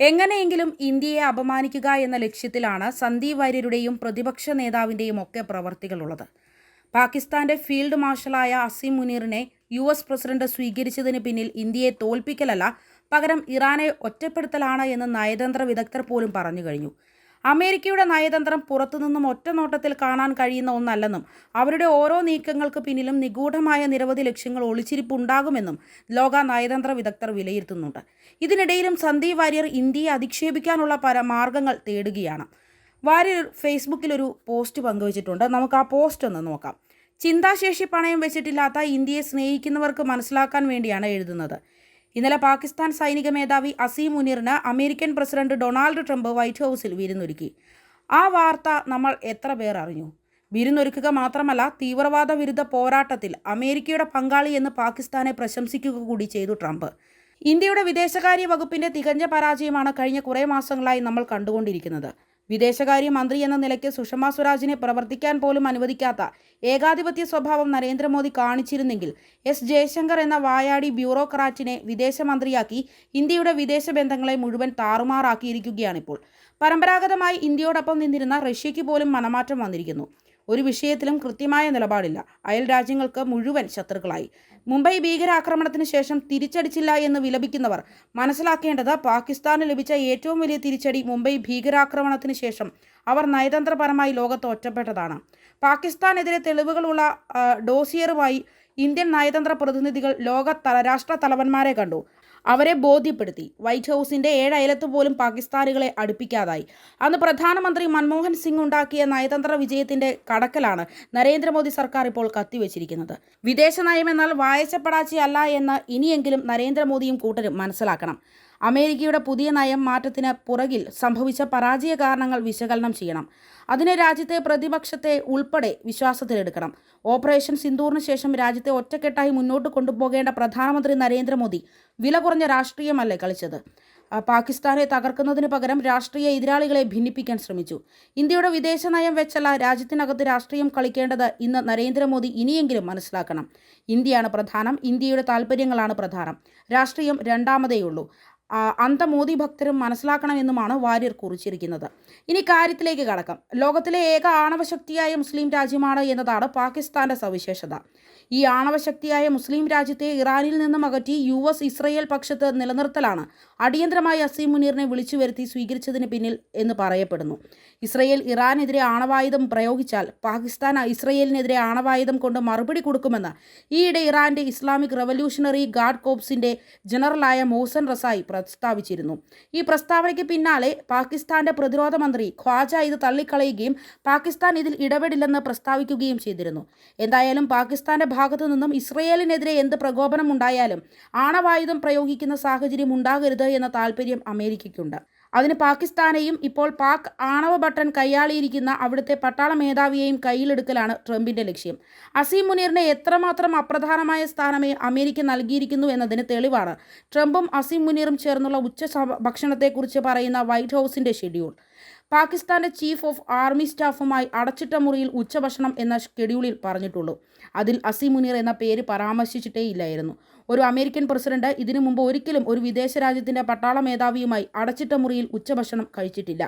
എങ്ങനെയെങ്കിലും ഇന്ത്യയെ അപമാനിക്കുക എന്ന ലക്ഷ്യത്തിലാണ് സന്ദീപ് വാര്യരുടെയും പ്രതിപക്ഷ നേതാവിന്റെയും ഒക്കെ പ്രവർത്തികളുള്ളത്. പാകിസ്ഥാന്റെ ഫീൽഡ് മാർഷലായ അസീം മുനീറിനെ യു എസ് പ്രസിഡന്റ് സ്വീകരിച്ചതിന് പിന്നിൽ ഇന്ത്യയെ തോൽപ്പിക്കലല്ല പകരം ഇറാനെ ഒറ്റപ്പെടുത്തലാണ് എന്ന് നയതന്ത്ര വിദഗ്ധർ പോലും പറഞ്ഞു കഴിഞ്ഞു. അമേരിക്കയുടെ നയതന്ത്രം പുറത്തുനിന്നും ഒറ്റ നോട്ടത്തിൽ കാണാൻ കഴിയുന്ന ഒന്നല്ലെന്നും അവരുടെ ഓരോ നീക്കങ്ങൾക്ക് പിന്നിലും നിഗൂഢമായ നിരവധി ലക്ഷ്യങ്ങൾ ഒളിച്ചിരിപ്പുണ്ടാകുമെന്നും ലോക നയതന്ത്ര വിദഗ്ധർ വിലയിരുത്തുന്നുണ്ട്. ഇതിനിടയിലും സന്ദീപ് വാര്യർ ഇന്ത്യയെ അധിക്ഷേപിക്കാനുള്ള പല മാർഗങ്ങൾ തേടുകയാണ്. വാര്യർ ഫേസ്ബുക്കിൽ ഒരു പോസ്റ്റ് പങ്കുവച്ചിട്ടുണ്ട്. നമുക്ക് ആ പോസ്റ്റ് ഒന്ന് നോക്കാം. ചിന്താശേഷി പണയം വെച്ചിട്ടില്ലാത്ത ഇന്ത്യയെ സ്നേഹിക്കുന്നവർക്ക് മനസ്സിലാക്കാൻ വേണ്ടിയാണ് എഴുതുന്നത്. ഇന്നലെ പാകിസ്ഥാൻ സൈനിക മേധാവി Asim മുനീറിന് American president Donald Trump white ഹൗസിൽ വിരുന്നൊരുക്കി. ആ വാർത്ത നമ്മൾ എത്ര പേർ അറിഞ്ഞു? വിരുന്നൊരുക്കുക മാത്രമല്ല തീവ്രവാദ വിരുദ്ധ പോരാട്ടത്തിൽ അമേരിക്കയുടെ പങ്കാളി എന്ന് പാകിസ്ഥാനെ പ്രശംസിക്കുക കൂടി ചെയ്തു ട്രംപ്. ഇന്ത്യയുടെ വിദേശകാര്യ വകുപ്പിന്റെ തികഞ്ഞ പരാജയമാണ് കഴിഞ്ഞ കുറേ മാസങ്ങളായി നമ്മൾ കണ്ടുകൊണ്ടിരിക്കുന്നത്. വിദേശകാര്യ മന്ത്രി എന്ന നിലയ്ക്ക് സുഷമ സ്വരാജിനെ പ്രവർത്തിക്കാൻ പോലും അനുവദിക്കാത്ത ഏകാധിപത്യ സ്വഭാവം നരേന്ദ്രമോദി കാണിച്ചിരുന്നെങ്കിൽ എസ് ജയശങ്കർ എന്ന വായാടി ബ്യൂറോക്രാറ്റിനെ വിദേശമന്ത്രിയാക്കി ഇന്ത്യയുടെ വിദേശ ബന്ധങ്ങളെ മുഴുവൻ താറുമാറാക്കിയിരിക്കുകയാണിപ്പോൾ. പരമ്പരാഗതമായി ഇന്ത്യയോടൊപ്പം നിന്നിരുന്ന റഷ്യയ്ക്ക് പോലും മനമാറ്റം വന്നിരിക്കുന്നു. ഒരു വിഷയത്തിലും കൃത്യമായ നിലപാടില്ല. അയൽ രാജ്യങ്ങൾക്ക് മുഴുവൻ ശത്രുക്കളായി. മുംബൈ ഭീകരാക്രമണത്തിന് ശേഷം തിരിച്ചടിച്ചില്ല എന്ന് വിലപിക്കുന്നവർ. മനസ്സിലാക്കേണ്ടത് പാകിസ്ഥാന് ലഭിച്ച ഏറ്റവും വലിയ തിരിച്ചടി മുംബൈ ഭീകരാക്രമണത്തിന് ശേഷം അവർ നയതന്ത്രപരമായി ലോകത്ത് ഒറ്റപ്പെട്ടതാണ്. പാകിസ്ഥാനെതിരെ തെളിവുകളുള്ള ഡോസിയറുമായി ഇന്ത്യൻ നയതന്ത്ര പ്രതിനിധികൾ ലോക രാഷ്ട്ര തലവന്മാരെ കണ്ടു. അവരെ ബോധ്യപ്പെടുത്തി. വൈറ്റ് ഹൗസിന്റെ ഏഴയലത്ത് പോലും പാകിസ്ഥാനികളെ അടുപ്പിക്കാതായി. അന്ന് പ്രധാനമന്ത്രി മൻമോഹൻ സിംഗ് ഉണ്ടാക്കിയ നയതന്ത്ര വിജയത്തിന്റെ കടക്കലാണ് നരേന്ദ്രമോദി സർക്കാർ ഇപ്പോൾ കത്തിവെച്ചിരിക്കുന്നത്. വിദേശ എന്നാൽ വായച്ചപ്പടാച്ചി അല്ല എന്ന് ഇനിയെങ്കിലും നരേന്ദ്രമോദിയും കൂട്ടരും മനസ്സിലാക്കണം. അമേരിക്കയുടെ പുതിയ നയം മാറ്റത്തിന് പുറകിൽ സംഭവിച്ച പരാജയ കാരണങ്ങൾ വിശകലനം ചെയ്യണം. അതിനെ രാജ്യത്തെ പ്രതിപക്ഷത്തെ ഉൾപ്പെടെ വിശ്വാസത്തിലെടുക്കണം. ഓപ്പറേഷൻ സിന്ദൂറിന് ശേഷം രാജ്യത്തെ ഒറ്റക്കെട്ടായി മുന്നോട്ട് കൊണ്ടുപോകേണ്ട പ്രധാനമന്ത്രി നരേന്ദ്രമോദി വില കുറഞ്ഞ രാഷ്ട്രീയമല്ലേ കളിച്ചത്. പാകിസ്ഥാനെ തകർക്കുന്നതിന് പകരം രാഷ്ട്രീയ എതിരാളികളെ ഭിന്നിപ്പിക്കാൻ ശ്രമിച്ചു. ഇന്ത്യയുടെ വിദേശ നയം വെച്ചല്ല രാജ്യത്തിനകത്ത് രാഷ്ട്രീയം കളിക്കേണ്ടത് ഇന്ന് നരേന്ദ്രമോദി ഇനിയെങ്കിലും മനസ്സിലാക്കണം. ഇന്ത്യയാണ് പ്രധാനം ഇന്ത്യയുടെ താല്പര്യങ്ങളാണ് പ്രധാനം. രാഷ്ട്രീയം രണ്ടാമതേയുള്ളൂ. അന്തമോദി ഭക്തരും മനസ്സിലാക്കണമെന്നുമാണ് വാര്യർ കുറിച്ചിരിക്കുന്നത്. ഇനി കാര്യത്തിലേക്ക് കടക്കാം. ലോകത്തിലെ ഏക ആണവശക്തിയായ മുസ്ലിം രാജ്യമാണ് എന്നതാണ് പാകിസ്ഥാന്റെ സവിശേഷത. ഈ ആണവശക്തിയായ മുസ്ലിം രാജ്യത്തെ ഇറാനിൽ നിന്നും അകറ്റി യു എസ് ഇസ്രയേൽ പക്ഷത്ത് നിലനിർത്തലാണ് അടിയന്തരമായി അസീം മുനീറിനെ വിളിച്ചു വരുത്തി സ്വീകരിച്ചതിന് പിന്നിൽ എന്ന് പറയപ്പെടുന്നു. ഇസ്രയേൽ ഇറാനെതിരെ ആണവായുധം പ്രയോഗിച്ചാൽ പാകിസ്ഥാൻ ഇസ്രയേലിനെതിരെ ആണവായുധം കൊണ്ട് മറുപടി കൊടുക്കുമെന്ന് ഈയിടെ ഇറാന്റെ ഇസ്ലാമിക് റവല്യൂഷണറി ഗാർഡ് കോപ്സിന്റെ ജനറലായ മോസൻ റസായി പ്രസ്താവിച്ചിരുന്നു. ഈ പ്രസ്താവനയ്ക്ക് പിന്നാലെ പാകിസ്ഥാന്റെ പ്രതിരോധ മന്ത്രി ഖ്വാജ ഇത് തള്ളിക്കളയുകയും പാകിസ്ഥാൻ ഇതിൽ ഇടപെടില്ലെന്ന് പ്രസ്താവിക്കുകയും ചെയ്തിരുന്നു. എന്തായാലും പാകിസ്ഥാന്റെ ഭാഗത്തു നിന്നും ഇസ്രയേലിനെതിരെ എന്ത് പ്രകോപനം ഉണ്ടായാലും ആണവായുധം പ്രയോഗിക്കുന്ന സാഹചര്യം ഉണ്ടാകരുത് എന്ന താല്പര്യം അമേരിക്കയ്ക്കുണ്ട്. അതിന് പാകിസ്ഥാനെയും ഇപ്പോൾ പാക് ആണവ ബട്ടൺ കൈയാളിയിരിക്കുന്ന അവിടുത്തെ പട്ടാള മേധാവിയെയും കയ്യിലെടുക്കലാണ് ട്രംപിന്റെ ലക്ഷ്യം. അസീം മുനീറിനെ എത്രമാത്രം അപ്രധാനമായ സ്ഥാനമേ അമേരിക്ക നൽകിയിരിക്കുന്നു എന്നതിന് തെളിവാണ് ട്രംപും അസീം മുനീറും ചേർന്നുള്ള ഉച്ച ഭക്ഷണത്തെക്കുറിച്ച് പറയുന്ന വൈറ്റ് ഹൗസിന്റെ ഷെഡ്യൂൾ. പാകിസ്ഥാന്റെ ചീഫ് ഓഫ് ആർമി സ്റ്റാഫുമായി അടച്ചിട്ട മുറിയിൽ ഉച്ചഭക്ഷണം എന്ന ഷെഡ്യൂളിൽ പറഞ്ഞിട്ടുള്ളൂ. അതിൽ അസി മുനീർ എന്ന പേര് പരാമർശിച്ചിട്ടേ ഇല്ലായിരുന്നു. ഒരു അമേരിക്കൻ പ്രസിഡന്റ് ഇതിനു മുമ്പ് ഒരിക്കലും ഒരു വിദേശ രാജ്യത്തിന്റെ പട്ടാള മേധാവിയുമായി അടച്ചിട്ട മുറിയിൽ ഉച്ചഭക്ഷണം കഴിച്ചിട്ടില്ല.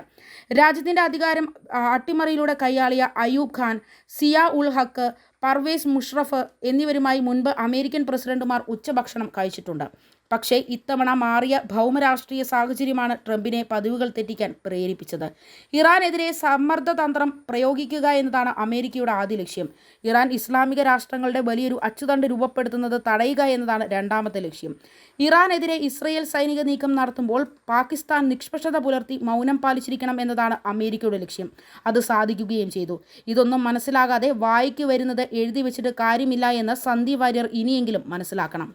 രാജ്യത്തിന്റെ അധികാരം അട്ടിമറിയിലൂടെ കൈയാളിയ അയൂബ് ഖാൻ സിയ ഉൾ ഹക്ക് പർവേസ് മുഷ്റഫ് എന്നിവരുമായി മുൻപ് അമേരിക്കൻ പ്രസിഡന്റുമാർ ഉച്ചഭക്ഷണം കഴിച്ചിട്ടുണ്ട്. പക്ഷേ ഇത്തവണ മാറിയ ഭൗമരാഷ്ട്രീയ സാഹചര്യമാണ് ട്രംപിനെ പതിവുകൾ തെറ്റിക്കാൻ പ്രേരിപ്പിച്ചത്. ഇറാനെതിരെ സമ്മർദ്ദതന്ത്രം പ്രയോഗിക്കുക എന്നതാണ് അമേരിക്കയുടെ ആദ്യ ലക്ഷ്യം. ഇറാൻ ഇസ്ലാമിക രാഷ്ട്രങ്ങളുടെ വലിയൊരു അച്ചുതണ്ട് രൂപപ്പെടുത്തുന്നത് തടയുക എന്നതാണ് രണ്ടാമത്തെ ലക്ഷ്യം. ഇറാനെതിരെ ഇസ്രയേൽ സൈനിക നീക്കം നടത്തുമ്പോൾ പാകിസ്ഥാൻ നിഷ്പക്ഷത പുലർത്തി മൗനം പാലിച്ചിരിക്കണം എന്നതാണ് അമേരിക്കയുടെ ലക്ഷ്യം. അത് സാധിക്കുകയും ചെയ്തു. ഇതൊന്നും മനസ്സിലാകാതെ വായിക്കു വരുന്നത് എഴുതി വെച്ചിട്ട് കാര്യമില്ല എന്ന് സന്ധി വാര്യർ ഇനിയെങ്കിലും മനസ്സിലാക്കണം.